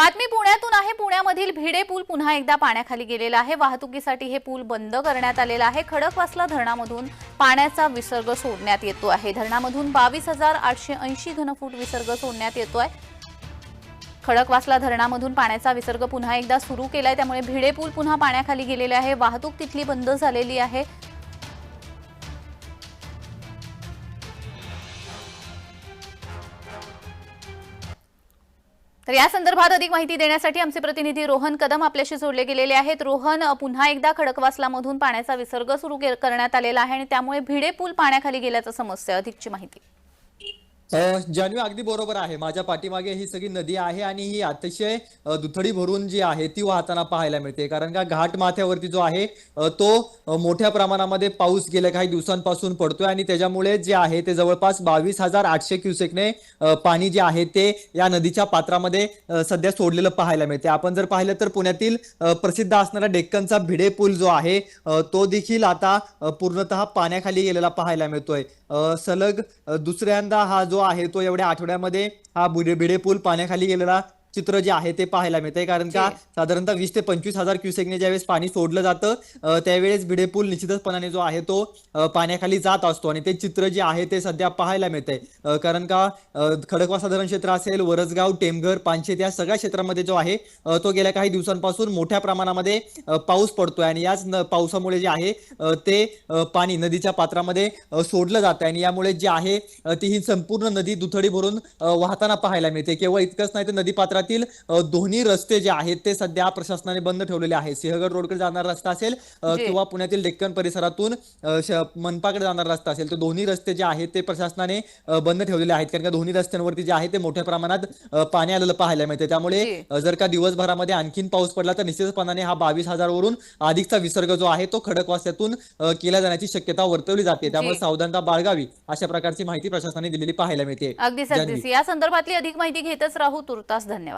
बातमी पुण्यातून आहे. पुण्यामधील भिडे पूल पुन्हा एकदा पाण्याखाली गेलेला आहे. वाहतुकीसाठी हे पूल बंद करण्यात आलेला आहे. खडकवासला धरणामधून पाण्याचा विसर्ग सोडण्यात येतो आहे. धरणामधून बावीस हजार आठशे ऐंशी घनफूट विसर्ग सोडण्यात येतो आहे. खडकवासला धरणामधून पाण्याचा विसर्ग पुन्हा एकदा सुरू केलाय. त्यामुळे भिडे पूल पुन्हा पाण्याखाली गेलेले आहे. वाहतूक तिथली बंद झालेली आहे. तर या संदर्भात अधिक माहिती देण्यासाठी आमचे प्रतिनिधी रोहन कदम आपल्याशी जोडले गेलेले आहेत. रोहन पुन्हा एकदा खडकवासलामधून पाण्याचा विसर्ग सुरू करण्यात आलेला आहे आणि त्यामुळे भिडे पूल पाण्याखाली गेल्याचं समस्या अधिकची माहिती. जानवी अगदी बरोबर आहे. माझ्या पाठीमागे ही सगळी नदी आहे आणि ही अतिशय दुथडी भरून जी आहे ती वाहताना पाहायला मिळते. कारण का घाट माथ्यावरती जो आहे तो मोठ्या प्रमाणामध्ये पाऊस गेल्या काही दिवसांपासून पडतोय आणि त्याच्यामुळे जे आहे ते जवळपास बावीस हजार आठशे क्युसेकने पाणी जे आहे ते या नदीच्या पात्रामध्ये सध्या सोडलेलं पाहायला मिळते. आपण जर पाहिलं तर पुण्यातील प्रसिद्ध असणारा डेक्कनचा भिडे पूल जो आहे तो देखील आता पूर्णतः पाण्याखाली गेलेला पाहायला मिळतोय. सलग दुसऱ्यांदा हा जो आहे तो एवढ्या आठवड्यामध्ये हा भिडे भिडे पूल पाण्याखाली गेलेला चित्र जे आहे ते पाहायला मिळतंय. कारण का साधारणतः वीस ते पंचवीस हजार क्युसेकने ज्यावेळेस पाणी सोडलं जातं त्यावेळेस भिडे पूल निश्चितचपणाने जो आहे तो पाण्याखाली जात असतो. आणि ते चित्र जे आहे ते सध्या पाहायला मिळतंय. कारण का अ, खडकवासला धरण क्षेत्र असेल वरसगाव टेमघर पानशेत या सगळ्या क्षेत्रामध्ये जो आहे तो गेल्या काही दिवसांपासून मोठ्या प्रमाणामध्ये पाऊस पडतोय. आणि याच न- पावसामुळे जे आहे ते पाणी नदीच्या पात्रामध्ये सोडलं जात आहे आणि यामुळे जे आहे ती ही संपूर्ण नदी दुथडी भरून वाहताना पाहायला मिळते. केवळ इतकंच नाही तर नदी पात्रातील अ, दोन्ही रस्ते जे आहेत ते सध्या प्रशासनाने बंद ठेवलेले आहेत. सिंहगड रोडकडे जाणारा रस्ता असेल. किंवा पुण्यातील डेक्कन परिसरातून मनपाकडे जाणारा रस्ता असेल तर दोन्ही रस्ते जे आहेत ते प्रशासनाने बंद ठेवलेले आहेत. कारण का दोन्ही रस्त्यांवरती जे आहे ते मोठ्या प्रमाणात पाणी आलेलं पाहायला मिळते त्यामुळे जर का दिवसभरामध्ये आणखीन पाऊस पडला तर निश्चितपणाने हा बावीस हजारवरून अधिकचा विसर्ग जो आहे तो खडकवास्यातून केला जाण्याची शक्यता वर्तवली जाते. त्यामुळे. सावधानता बाळगावी अशा प्रकारची माहिती प्रशासनाने दिलेली पाहायला मिळते. अगदीच अगदीच. या संदर्भातली अधिक माहिती घेतच राहू. तुर्तास धन्यवाद.